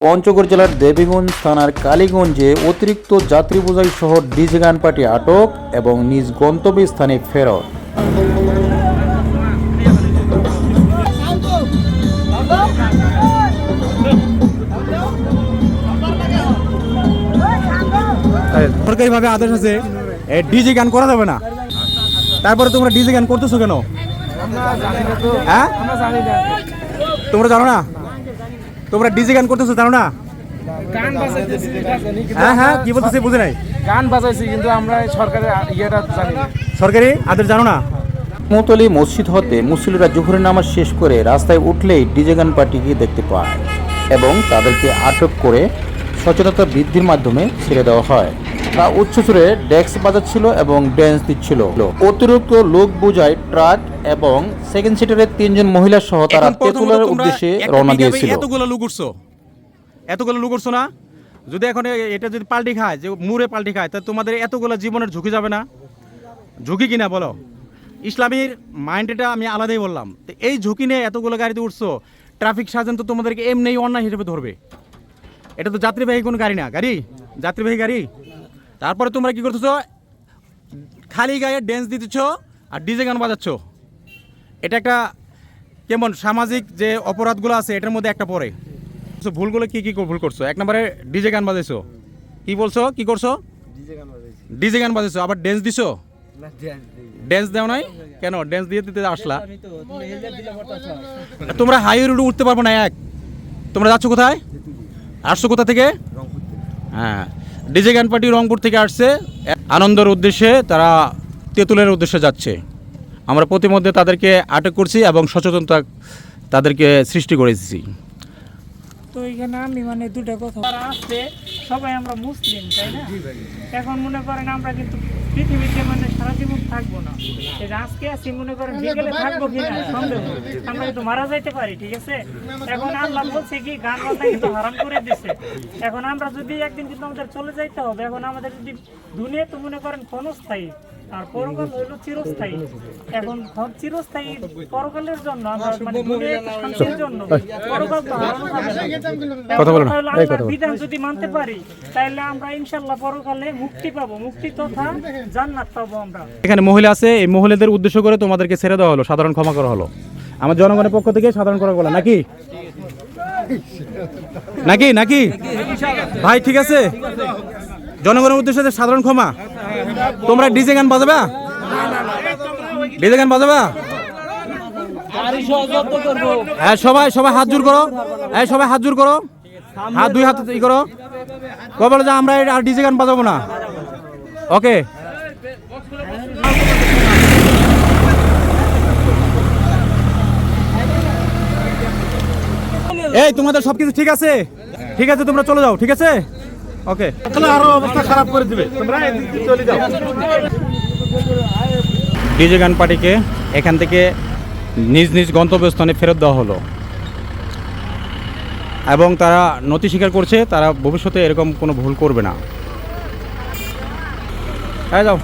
পঞ্চগড় জেলার দেবীগঞ্জ থানার কালীগঞ্জে অতিরিক্ত যাত্রী বোঝাই সহ ডিজে গান পার্টি আটক এবং নিজ গন্তব্যস্থানে ফেরত। সরকারিভাবে আদেশ আছে ডিজে গান করা যাবে না। তারপরে তোমরা ডিজে গান করতেছো কেন? হ্যাঁ? তোমরা জানো না? তোমরা ডিজে গান করতেছো জানো না? গান বাজাইতেছি হ্যাঁ হ্যাঁ কি বলতেছি বুঝে নাই? গান বাজাইছি কিন্তু আমরা সরকারের ইয়েটা জানি সরকারি আদেশ জানো না? মতলি মসজিদ হতে মুসলিরা জোহরের নামাজ শেষ করে রাস্তায় উঠলেই ডিজে গান পার্টিকে দেখতে পায় এবং তাদেরকে আটক করে সচেতনতা বৃদ্ধির মাধ্যমে ছেড়ে দেওয়া হয়। তা উচ্চসুরে ডেস্ক বাজাচ্ছিল এবং ড্যান্স দিচ্ছিল। অতিরিক্ত লোক বোঝায় ট্রাক এবং সেকেন্ড সিটারের তিনজন মহিলা সহ তারা তেঁতুলার উদ্দেশ্যে রওনা দিয়েছিল। এতগুলো লোক উঠছো। এতগুলো লোক উঠছো না? যদি এখন এটা যদি পাল্টি খায় যে মুড়ে পাল্টি খায় তা তোমাদের এতগুলো জীবনের ঝুঁকি যাবে না? ঝুঁকি কিনা বলো? ইসলামীর মাইন্ডটা আমি আলাদাই বললাম। তো এই ঝুঁকি নিয়ে এতগুলো গাড়িতে উঠছো ট্রাফিক সার্জন তো তোমাদেরকে এমনি অন্যায় হিসেবে ধরবে। এটা তো যাত্রীবাহী কোনো গাড়ি না। গাড়ি? যাত্রীবাহী গাড়ি? তারপরে তোমরা কি করতেছো? খালি গায়ে ড্যান্স দিতেছ আর ডিজে গান বাজাচ্ছ। এটা একটা কেমন সামাজিক যে অপরাধগুলো আছে এটার মধ্যে একটা পড়ে। ভুলগুলো কি কি ভুল করছ? এক নম্বরে ডিজে গান বাজাইছো। কি বলছো? কি করছ? ডিজে গান বাজাইছো। আবার ড্যান্স দিছো? ড্যান্স দেও নাই? কেন? ড্যান্স দিয়ে দিতে আসলা। তোমরা হাই রোডে উঠতে পারব না এক। তোমরা যাচ্ছ কোথায়? আসছো কোথা থেকে। হ্যাঁ। ডিজে গান পার্টি রংপুর থেকে আসছে। আনন্দের উদ্দেশ্যে তারা তেঁতুলের উদ্দেশ্যে যাচ্ছে। আমরা প্রতিমধ্যে তাদেরকে আটক করছি এবং সচেতনতা তাদেরকে সৃষ্টি করেছি। তো এখানে আমি মানে দুটো কথা তারা আসছে সবাই আমরা মুসলিম, তাই না? এখন মনে করেন আমরা কিন্তু পৃথিবীতে মানে সারা জীবন থাকব না। আজকে মনে করেন বিকেলে থাকব সন্দেহ। আমরা কিন্তু মারা যাইতে পারি, ঠিক আছে? এখন আল্লাহ বলছে কি, গান বাজনা কিন্তু হারাম করে দিছে। এখন আমরা যদি একদিন কিন্তু আমাদের চলে যাইতে হবে, এখন আমাদের যদি দুনিয়া তো মনে করেন ক্ষণস্থায়ী আর পরকাল হইল চিরস্থায়ী। এখন চিরস্থায়ী পরকালের জন্য আমরা মানে শান্তির জন্য পরকাল তো। কথা বলো না, এখন এই কথা আল্লাহর বিধান যদি মানতে পারি তাহলে আমরা ইনশাল্লাহ পরকালে মুক্তি পাবো। মুক্তি তথা জান্নাত পাবো আমরা। এখানে মহিলা আছে এই মহিলাদের উদ্দেশ্য করে তোমাদেরকে ছেড়ে দেওয়া হলো সাধারণ ক্ষমা করা হলো। আমার জনগণের পক্ষ থেকে সাধারণ করা হলো নাকি? নাকি নাকি? ভাই, ঠিক আছে? জনগণের উদ্দেশ্যে সাধারণ ক্ষমা। তোমরা ডিজে গান বাজাবা? ডিজে গান বাজাবা? হ্যাঁ সবাই সবাই হাত জোর করো। হ্যাঁ সবাই হাত জোর করো। হাত দুই হাত ই করো। কবে যে আমরা আর ডিজে গান বাজাবো না? ওকে। এই, তোমাদের সবকিছু ঠিক আছে? ঠিক আছে, তোমরা চলে যাও, ঠিক আছে? ওকে। আরও অবস্থা খারাপ করে দিবে। তোমরা চলে যাও। ডিজে গান পার্টিকে এখান থেকে নিজ নিজ গন্তব্যস্থানে ফেরত দেওয়া হলো। এবং তারা নথি স্বীকার করছে, তারা ভবিষ্যতে এরকম কোনো ভুল করবে না। হ্যাঁ যাও।